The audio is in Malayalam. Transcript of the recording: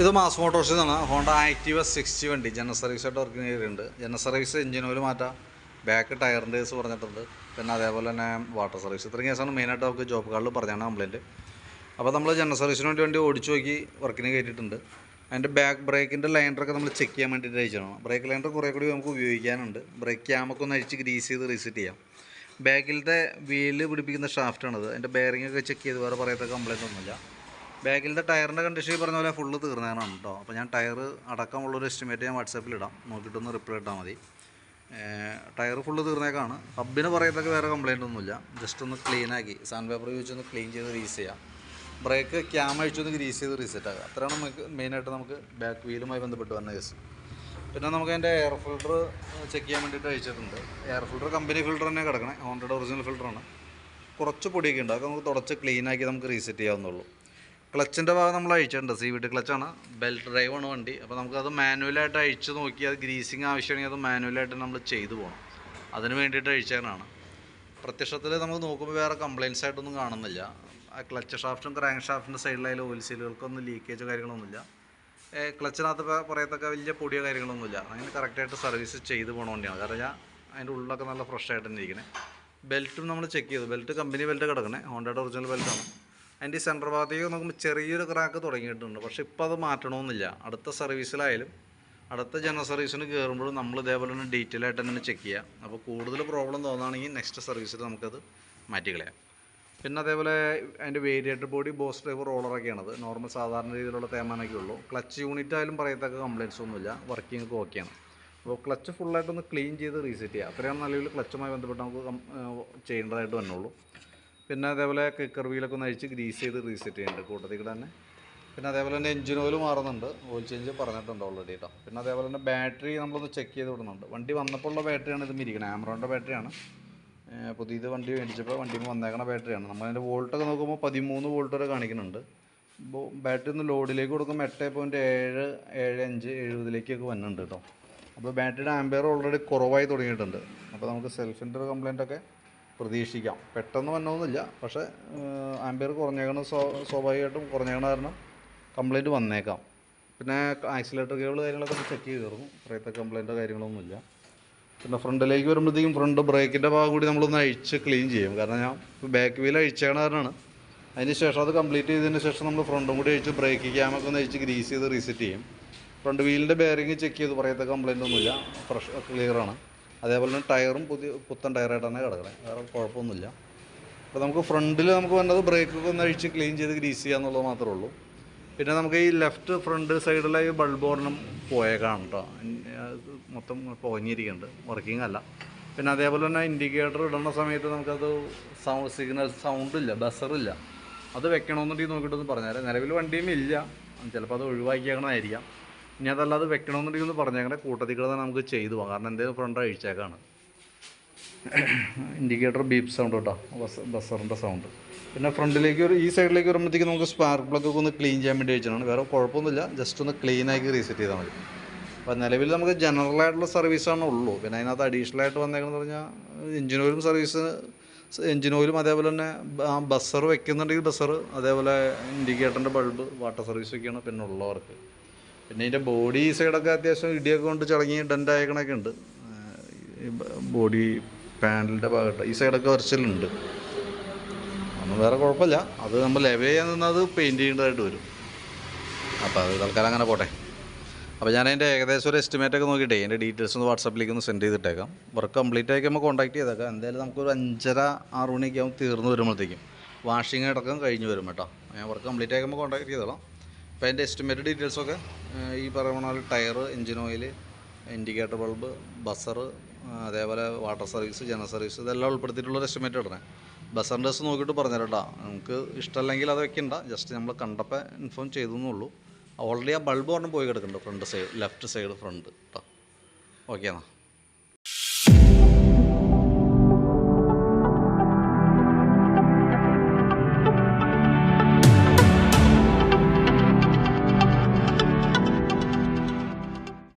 ഇത് മാസ് മോട്ടോഴ്സിൽ നിന്നാണ് ഹോണ്ട ആക്റ്റീവ സിക്സ്റ്റി വണ്ടി. ജനറൽ സർവീസ് ആയിട്ട് വർക്കിംഗ് ചെയ്തിട്ടുണ്ട്. ജനറൽ സർവീസ് എഞ്ചിൻ ഓയിൽ മാറ്റാം. ബാക്ക് ടയറിന്റെ കേസ് പറഞ്ഞിട്ടുണ്ട്. പിന്നെ അതേപോലെ തന്നെ വാട്ടർ സർവീസ് ഇത്രയും കേസാണ് മെയിനായിട്ട് നമുക്ക് ജോബ് കാർഡിൽ പറഞ്ഞാണ് കംപ്ലയിന്റ് അപ്പോൾ നമ്മൾ ജനറൽ സർവീസിന് വേണ്ടി വണ്ടി ഓടിച്ചു നോക്കി വർക്കിന് കയറ്റിയിട്ടുണ്ട് അതിന്റെ ബാക്ക് ബ്രേക്കിന്റെ ലൈൻഡറൊക്കെ നമ്മൾ ചെക്ക് ചെയ്യാൻ വേണ്ടിയിട്ട് അയച്ചിരുന്നു ബ്രേക്ക് ലൈൻഡർ കുറേ കൂടി നമുക്ക് ഉപയോഗിക്കാനുണ്ട്. ബ്രേക്ക് ക്യാമൊക്കെ ഒന്ന് അഴിച്ച് ഗ്രീസ് ചെയ്ത് റീസെറ്റ് ചെയ്യാം. ബാക്കിലത്തെ വീൽ പിടിപ്പിക്കുന്ന ഷാഫ്റ്റാണിത് അതിന്റെ ബെയറിംഗ് ഒക്കെ ചെക്ക് ചെയ്ത് വേറെ പറയത്തൊക്കെ കംപ്ലയിന്റ് ഒന്നുമില്ല. ബാക്കിലത്തെ ടയറിന്റെ കണ്ടീഷൻ പറഞ്ഞ പോലെ ഫുള്ള് തീർന്നതാണ് കേട്ടോ അപ്പോൾ ഞാൻ ടയർ അടക്കമുള്ളൊരു എസ്റ്റിമേറ്റ് ഞാൻ വാട്സാപ്പിൽ ഇടാം. നോക്കിയിട്ടൊന്ന് റിപ്ലൈ ഇട്ടാൽ മതി. Tyre full തീർന്നേക്കാണ്. ഹബിന് പറയത്തൊക്കെ വേറെ കംപ്ലയിന്റ് ഒന്നുമില്ല. ജസ്റ്റ് ഒന്ന് ക്ലീൻ ആക്കി. സാൻഡ് പേപ്പർ യൂസ് ഒന്ന് ക്ലീൻ ചെയ്ത് റീസ് ചെയ്യാം. ബ്രേക്ക് ക്യാം അഴിച്ചൊന്ന് ഗ്രീസ് ചെയ്ത് റീസെറ്റ് ആക്കുക അത്രയാണ് നമുക്ക് മെയിനായിട്ട് നമുക്ക് ബാക്ക് വീലുമായി ബന്ധപ്പെട്ട് വന്ന കേസ് പിന്നെ നമുക്ക് അതിന്റെ എയർ ഫിൽട്ടർ ചെക്ക് ചെയ്യാൻ വേണ്ടിയിട്ട് അയച്ചിട്ടുണ്ട്. എയർ ഫിൽട്ടർ കമ്പനി ഫിൽട്ടർ തന്നെ കിടക്കണേ. ഹോണ്ടഡ് ഒറിജിനൽ ഫിൽട്ടറാണ് കുറച്ച് പൊടിയൊക്കെ ഉണ്ട്. അതൊക്കെ നമുക്ക് തുടച്ച് ക്ലീനാക്കി നമുക്ക് റീസെറ്റ് ചെയ്യാവുന്നുള്ളൂ ക്ലച്ചിന്റെ ഭാഗം നമ്മൾ അഴിച്ചിട്ടുണ്ട്. സി വി ടി ക്ലച്ചാണ്. ബെൽറ്റ് ഡ്രൈവ് ആണ് വണ്ടി. അപ്പോൾ നമുക്കത് മാനുവലായിട്ട് അഴിച്ച് നോക്കി അത് ഗ്രീസിങ് ആവശ്യമാണെങ്കിൽ അത് മാനുവലായിട്ട് നമ്മൾ ചെയ്തു പോകണം അതിന് വേണ്ടിയിട്ട് അഴിച്ചാനാണ് പ്രത്യക്ഷത്തിൽ നമുക്ക് നോക്കുമ്പോൾ വേറെ കംപ്ലയിൻസ് ആയിട്ടൊന്നും കാണുന്നില്ല. ആ ക്ലച്ച് ഷാഫ്റ്റും ക്രാങ്ക് ഷാഫ്റ്റിന്റെ സൈഡിലായാലും ഓയിൽ സീലുകൾക്കൊന്നും ലീക്കേജോ കാര്യങ്ങളൊന്നുമില്ല. ക്ലച്ചിനകത്ത് പറയത്തക്ക വലിയ പൊടിയോ കാര്യങ്ങളൊന്നുമില്ല. അങ്ങനെ കറക്റ്റായിട്ട് സർവീസ് ചെയ്ത് പോകണ വണ്ടിയാണ്. കാരണം ഞാൻ അതിന്റെ ഉള്ളിലൊക്കെ നല്ല ഫ്രഷ് ആയിട്ട് തന്നെ ഇരിക്കണേ ബെൽറ്റും നമ്മൾ ചെക്ക് ചെയ്തു. ബെൽറ്റ് കമ്പനി ബെൽറ്റ് കിടക്കണേ. ഹോണ്ടയുടെ ഒറിജിനൽ ബെൽറ്റാണ് അതിന്റെ ഈ സെന്റർ ഭാഗത്തേക്ക് നോക്കുമ്പോൾ ചെറിയൊരു ക്രാക്ക് തുടങ്ങിയിട്ടുണ്ട്. പക്ഷേ ഇപ്പോൾ അത് മാറ്റണമെന്നില്ല. അടുത്ത സർവീസിലായാലും അടുത്ത ജനറൽ സർവീസിന് കയറുമ്പോഴും നമ്മൾ ഇതേപോലെ തന്നെ ഡീറ്റെയിൽ ആയിട്ട് തന്നെ ചെക്ക് ചെയ്യാം. അപ്പോൾ കൂടുതൽ പ്രോബ്ലം തോന്നുകയാണെങ്കിൽ നെക്സ്റ്റ് സർവീസിൽ നമുക്കത് മാറ്റിക്കളയാം പിന്നെ അതേപോലെ അതിന്റെ വേരിയേറ്റർ ബോഡി ബോസ് ഡ്രൈവർ റോളറൊക്കെയാണത് നോർമൽ സാധാരണ രീതിയിലുള്ള തേമാനൊക്കെ ഉള്ളൂ. ക്ലച്ച് യൂണിറ്റ് ആയാലും പറയത്തക്ക കംപ്ലയിൻസ് ഒന്നുമില്ല. വർക്കിംഗ് ഓക്കെയാണ് അപ്പോൾ ക്ലച്ച് ഫുള്ളായിട്ടൊന്ന് ക്ലീൻ ചെയ്ത് റീസെറ്റ് ചെയ്യുക അത്രയാണ് നിലവിൽ ക്ലച്ചുമായി ബന്ധപ്പെട്ട് നമുക്ക് ചെയ്യേണ്ടതായിട്ട് വന്നുള്ളൂ. പിന്നെ അതേപോലെ കിക്കർ വീലൊക്കെ ഒന്ന് അഴിച്ച് ഗ്രീസ് ചെയ്ത് റീസെറ്റ് ചെയ്യുന്നുണ്ട് കൂട്ടത്തിൽ കൂടെ തന്നെ. പിന്നെ അതേപോലെ തന്നെ എഞ്ചിൻ ഓയിൽ മാറുന്നുണ്ട്. ഓയിൽ ചേഞ്ച് പറഞ്ഞിട്ടുണ്ട് ഓൾറെഡി കേട്ടോ പിന്നെ അതേപോലെ തന്നെ ബാറ്ററി നമ്മളൊന്ന് ചെക്ക് ചെയ്ത് വിടുന്നുണ്ട്. വണ്ടി വന്നപ്പോൾ ഉള്ള ബാറ്ററിയാണ് ഇത് മിരിക്കുന്നത് ആമറോണിന്റെ ബാറ്ററിയാണ് പുതിയ പുതിയത് വണ്ടി മേടിച്ചപ്പോൾ വണ്ടിയിൽ വന്നേക്കണ ബാറ്ററിയാണ് നമ്മളതിന്റെ വോൾട്ടൊക്കെ നോക്കുമ്പോൾ പതിമൂന്ന് വോൾട്ട് വരെ കാണിക്കുന്നുണ്ട്. ബാറ്ററി ഒന്ന് ലോഡിലേക്ക് കൊടുക്കുമ്പോൾ എട്ട് പോയിന്റ് ഏഴ് ഏഴ് അഞ്ച് എഴുപതിലേക്കൊക്കെ വന്നിട്ടുണ്ട് കേട്ടോ അപ്പോൾ ബാറ്ററിയുടെ ആംബെയർ ഓൾറെഡി കുറവായി തുടങ്ങിയിട്ടുണ്ട്. അപ്പോൾ നമുക്ക് സെൽഫിന്റെ ഒരു കംപ്ലയിന്റ് ഒക്കെ പ്രതീക്ഷിക്കാം. പെട്ടെന്ന് വന്നൊന്നുമില്ല പക്ഷേ ആംബിയർ കുറഞ്ഞേക്കണ സ്വ സ്വാഭാവികമായിട്ടും കുറഞ്ഞേക്കണ കാരണം കംപ്ലയിന്റ് വന്നേക്കാം. പിന്നെ ആക്സിലേറ്റർ കേബിൾ കാര്യങ്ങളൊക്കെ ചെക്ക് ചെയ്തിരുന്നു ഇത്രയത്തെ കംപ്ലൈന്റോ കാര്യങ്ങളൊന്നുമില്ല. പിന്നെ ഫ്രണ്ടിലേക്ക് വരുമ്പോഴത്തേക്കും ഫ്രണ്ട് ബ്രേക്കിന്റെ ഭാഗം കൂടി നമ്മളൊന്ന് അഴിച്ച് ക്ലീൻ ചെയ്യും. കാരണം ഞാൻ ബാക്ക് വീൽ അഴിച്ചേക്കണ കാരണമാണ്. അതിന് ശേഷം അത് കംപ്ലീറ്റ് ചെയ്തതിന് ശേഷം നമ്മൾ ഫ്രണ്ടും കൂടി അഴിച്ച് ബ്രേക്ക് ക്യാമൊക്കെ ഒന്ന് അഴിച്ച് ഗ്രീസ് ചെയ്ത് റീസെറ്റ് ചെയ്യും. ഫ്രണ്ട് വീലിന്റെ ബെയറിങ് ചെക്ക് ചെയ്ത്. പറയത്തെ കംപ്ലയിന്റ് ഒന്നുമില്ല ഫ്രഷ് ക്ലിയറാണ്. അതേപോലെ തന്നെ ടയറും പുതിയ പുത്തൻ ടയറായിട്ട് തന്നെ കിടക്കണേ. വേറെ കുഴപ്പമൊന്നുമില്ല. അപ്പോൾ നമുക്ക് ഫ്രണ്ടിൽ നമുക്ക് വേണ്ടത് ബ്രേക്കൊക്കെ ഒന്ന് അഴിച്ച് ക്ലീൻ ചെയ്ത് ഗ്രീസ് ചെയ്യുക എന്നുള്ളത് മാത്രമേ ഉള്ളൂ. പിന്നെ നമുക്ക് ഈ ലെഫ്റ്റ് ഫ്രണ്ട് സൈഡിലെ ഈ ബൾബ് ഒരെണ്ണം പോയേക്കാണ് കേട്ടോ മൊത്തം പോഞ്ഞിരിക്കുന്നുണ്ട് വർക്കിംഗ് അല്ല. പിന്നെ അതേപോലെ തന്നെ ഇൻഡിക്കേറ്റർ ഇടുന്ന സമയത്ത് നമുക്കത് സൗണ്ട് സിഗ്നൽ സൗണ്ടില്ല ബസറില്ല അത് വെക്കണമെന്നുണ്ടെങ്കിൽ നോക്കിയിട്ടൊന്ന് പറഞ്ഞുതരാം. നിലവിൽ വണ്ടിയും ഇല്ല. ചിലപ്പോൾ അത് ഒഴിവാക്കിയേക്കണമായിരിക്കാം ഇനി അതല്ലാതെ അത് വെക്കണമെന്നുണ്ടെങ്കിൽ ഒന്ന് പറഞ്ഞേക്കണേ. കൂട്ടത്തിൽ കൂടെ തന്നെ നമുക്ക് ചെയ്തു പോകാം. കാരണം എന്തെങ്കിലും ഫ്രണ്ട് അഴിച്ചേക്കാണ്. ഇൻഡിക്കേറ്റർ ബീപ്പ് സൗണ്ട് കേട്ടോ. ബസ് ബസ്സറിന്റെ സൗണ്ട് പിന്നെ ഫ്രണ്ടിലേക്ക് ഒരു ഈ സൈഡിലേക്ക് വരുമ്പോഴത്തേക്ക് നമുക്ക് സ്പാർക്ക് പ്ലഗ് ഒക്കെ ഒന്ന് ക്ലീൻ ചെയ്യാൻ വേണ്ടി വെച്ചാണ് വേറെ കുഴപ്പമൊന്നുമില്ല. ജസ്റ്റ് ഒന്ന് ക്ലീൻ ആക്കി റീസെറ്റ് ചെയ്താൽ മതി. അപ്പോൾ നിലവിൽ നമുക്ക് ജനറൽ ആയിട്ടുള്ള സർവീസാണ് ഉള്ളൂ. പിന്നെ അതിനകത്ത് അഡീഷണൽ ആയിട്ട് വന്നേക്കണമെന്ന് പറഞ്ഞാൽ എഞ്ചിൻ ഓയിലും സർവീസ് എഞ്ചിൻ ഓയിലും അതേപോലെ തന്നെ ബസ്സർ വെക്കുന്നുണ്ടെങ്കിൽ ബസ്സർ അതേപോലെ ഇൻഡിക്കേറ്ററിന്റെ ബൾബ് വാട്ടർ സർവീസ് ഒക്കെയാണ് പിന്നെ ഉള്ളവർക്ക്. പിന്നെ ഇതിന്റെ ബോഡി സൈഡൊക്കെ അത്യാവശ്യം ഇടിയൊക്കെ കൊണ്ട് ചളങ്ങി ഡെന്റ് അയക്കണൊക്കെ ഉണ്ട്. ബോഡി പാനലിന്റെ ഭാഗത്ത് ഈ സൈഡൊക്കെ വരച്ചിലുണ്ട്. ഒന്നും വേറെ കുഴപ്പമില്ല. അത് നമ്മൾ ലെവ് ചെയ്യാൻ നിന്നത് പെയിന്റ് ചെയ്യേണ്ടതായിട്ട് വരും. അപ്പോൾ അത് തൽക്കാലം അങ്ങനെ പോട്ടെ. അപ്പോൾ ഞാൻ അതിന്റെ ഏകദേശം ഒരു എസ്റ്റിമേറ്റ് ഒക്കെ നോക്കിയിട്ടേ എന്റെ ഡീറ്റെയിൽസ് ഒന്ന് വാട്സാപ്പിലേക്ക് ഒന്ന് സെൻഡ് ചെയ്തിട്ടേക്കാം. വർക്ക് കംപ്ലീറ്റ് ആയിക്കുമ്പോൾ കോൺടാക്ട് ചെയ്തേക്കാം. എന്തായാലും നമുക്കൊരു അഞ്ചര ആറ് മണിയൊക്കെ ആകുമ്പോൾ തീർന്ന് വരുമ്പോഴത്തേക്കും. വാഷിംഗ് അടക്കം കഴിഞ്ഞ് വരും കേട്ടോ. ഞാൻ വർക്ക് കംപ്ലീറ്റ് ആക്കുമ്പോൾ കോൺടാക്ട് ചെയ്തോളാം. അപ്പോൾ അതിന്റെ എസ്റ്റിമേറ്റ് ഡീറ്റെയിൽസൊക്കെ ഈ പറയുന്ന പോലെ tyre engine oil indicator bulb buzzer അതേപോലെ വാട്ടർ സർവീസ് ജനറൽ സർവീസ് ഇതെല്ലാം ഉൾപ്പെടുത്തിയിട്ടുള്ള എസ്റ്റിമേറ്റ് ഇടണേ ബസറിന്റെ ഡ്രസ് നോക്കിയിട്ട് പറഞ്ഞുതരാം കേട്ടോ. നമുക്ക് ഇഷ്ടമല്ലെങ്കിൽ അത് വെക്കണ്ട. ജസ്റ്റ് നമ്മൾ കണ്ടപ്പോൾ ഇൻഫോം ചെയ്തു എന്നുള്ളൂ ഓൾറെഡി ആ ബൾബ് പറഞ്ഞ് പോയി കിടക്കുന്നുണ്ട് front side left side front കേട്ടോ ഓക്കെ എന്നാൽ